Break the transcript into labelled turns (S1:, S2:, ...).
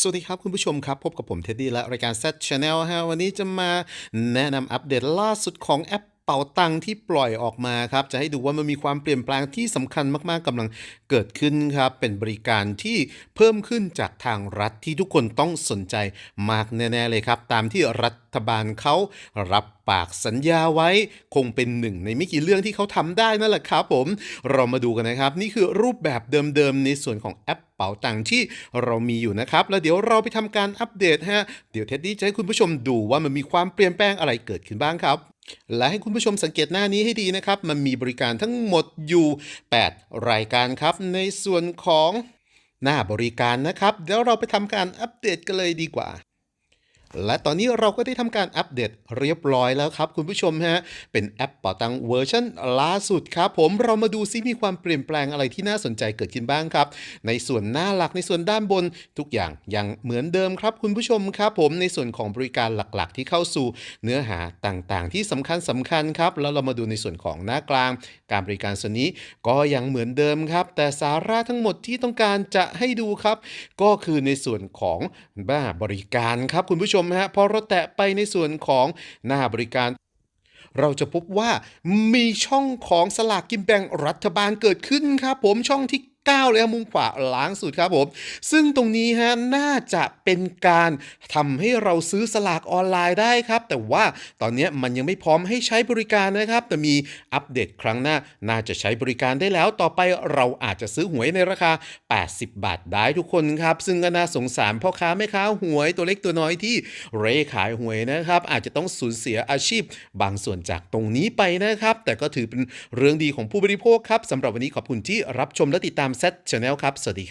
S1: สวัสดีครับคุณผู้ชมครับ พบกับผมเท็ดดี้และรายการ Z Channel ฮะวันนี้จะมาแนะนำอัปเดตล่าสุดของแอป เป่าตังค์ที่ปล่อยออกมาครับจะให้ดูว่ามันมีความเปลี่ยนแปลงที่สำคัญมากๆกำลังเกิดขึ้นครับเป็นบริการที่เพิ่มขึ้นจากทางรัฐที่ทุกคนต้องสนใจมากแน่ๆเลยครับ ตามที่รัฐบาลเขารับปากสัญญาไว้คงเป็นหนึ่งในไม่กี่เรื่องที่เขาทำได้นั่นแหละครับผมเรามาดูกันนะครับ นี่คือรูปแบบเดิมๆในส่วนของแอปเป๋าตังค์ที่เรามีอยู่นะครับ แล้วเดี๋ยวเราไปทำการอัปเดตฮะเดี๋ยวเท็ดดี้จะให้คุณผู้ชมดูว่ามันมีความเปลี่ยนแปลงอะไรเกิดขึ้นบ้างครับ และให้คุณผู้ชมสังเกตหน้านี้ให้ดีนะครับ มันมีบริการทั้งหมดอยู่ 8 รายการครับ ในส่วนของหน้าบริการนะครับ เดี๋ยวเราไปทำการอัปเดตกันเลยดีกว่า และตอนนี้เราก็ได้ทำการอัปเดตเรียบร้อยแล้วครับ คุณผู้ชมฮะ เป็นแอปเป่าตังเวอร์ชันล่าสุดครับผมเรามาดูซิมีความเปลี่ยนแปลงอะไรที่น่าสนใจเกิดขึ้นบ้างครับ ในส่วนหน้าหลักในส่วนด้านบนทุกอย่างยังเหมือนเดิมครับ คุณผู้ชมครับผมในส่วนของบริการหลักๆ ที่เข้าสู่เนื้อหาต่างๆ ที่สำคัญสำคัญครับ แล้วเรามาดูในส่วนของหน้ากลาง การบริการส่วนนี้ก็ยังเหมือนเดิมครับ แต่สาระทั้งหมดที่ต้องการจะให้ดูครับ ก็คือในส่วนของบ้าบริการครับคุณผู้ชมฮะพอเราแตะไปในส่วนของหน้าบริการเราจะพบว่ามีช่องของสลากกินแบ่งรัฐบาลเกิดขึ้นครับผมช่องที่ 9 เลยครับมุมขวาล้างสุดครับผม ซึ่งตรงนี้ฮะน่าจะเป็นการทำให้เราซื้อสลากออนไลน์ได้ครับ แต่ว่าตอนนี้มันยังไม่พร้อมให้ใช้บริการนะครับ แต่มีอัปเดตครั้งหน้า น่าจะใช้บริการได้แล้ว ต่อไปเราอาจจะซื้อหวยในราคา 80 บาทได้ทุกคนครับ ซึ่งก็น่าสงสารพ่อค้าแม่ค้าหวยตัวเล็กตัวน้อยที่เร่ขายหวยนะครับ อาจจะต้องสูญเสียอาชีพ บางส่วนจากตรงนี้ไปนะครับ แต่ก็ถือเป็นเรื่องดีของผู้บริโภคครับสำหรับวันนี้ขอบคุณที่รับชมและติดตาม Sam Set Channel ครับ สวัสดี